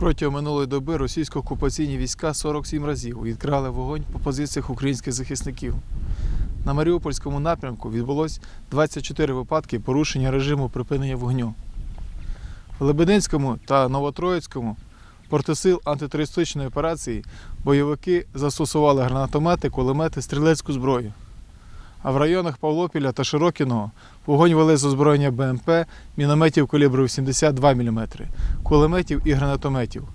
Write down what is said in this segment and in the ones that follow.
Протягом минулої доби російсько-окупаційні війська 47 разів відкрили вогонь по позиціях українських захисників. На Маріупольському напрямку відбулось 24 випадки порушення режиму припинення вогню. В Лебединському та Новотроїцькому проти сил антитерористичної операції бойовики застосували гранатомети, кулемети, стрілецьку зброю. А в районах Павлопіля та Широкіного вогонь вели з озброєння БМП, мінометів калібру 82 мм, кулеметів і гранатометів.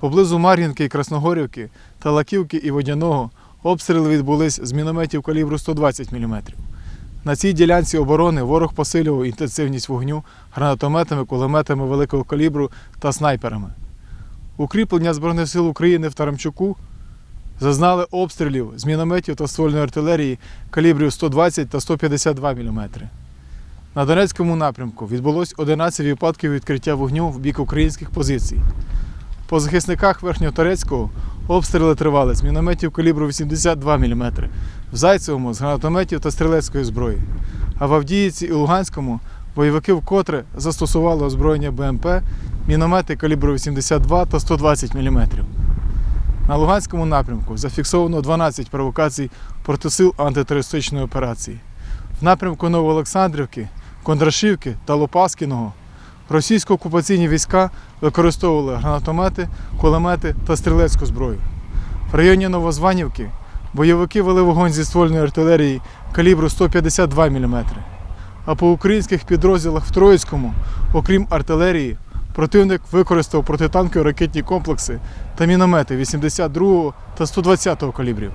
Поблизу Мар'їнки і Красногорівки та Лаківки і Водяного обстріли відбулись з мінометів калібру 120 мм. На цій ділянці оборони ворог посилював інтенсивність вогню гранатометами, кулеметами великого калібру та снайперами. Укріплення Збройних сил України в Тарамчуку зазнали обстрілів з мінометів та ствольної артилерії калібрів 120 та 152 мм. На Донецькому напрямку відбулось 11 випадків відкриття вогню в бік українських позицій. По захисниках Верхньоторецького обстріли тривали з мінометів калібру 82 мм, в Зайцевому з гранатометів та стрілецької зброї. А в Авдіївці і Луганському бойовики вкотре застосували озброєння БМП, міномети калібру 82 та 120 мм. На Луганському напрямку зафіксовано 12 провокацій проти антитерористичної операції. В напрямку Новоолександрівки, Кондрашівки та Лопаскіного російсько-окупаційні війська використовували гранатомети, кулемети та стрілецьку зброю. В районі Новозванівки бойовики вели вогонь зі ствольної артилерії калібру 152 мм. А по українських підрозділах в Троїцькому, окрім артилерії, противник використав протитанкові ракетні комплекси та міномети 82 та 120 калібрів.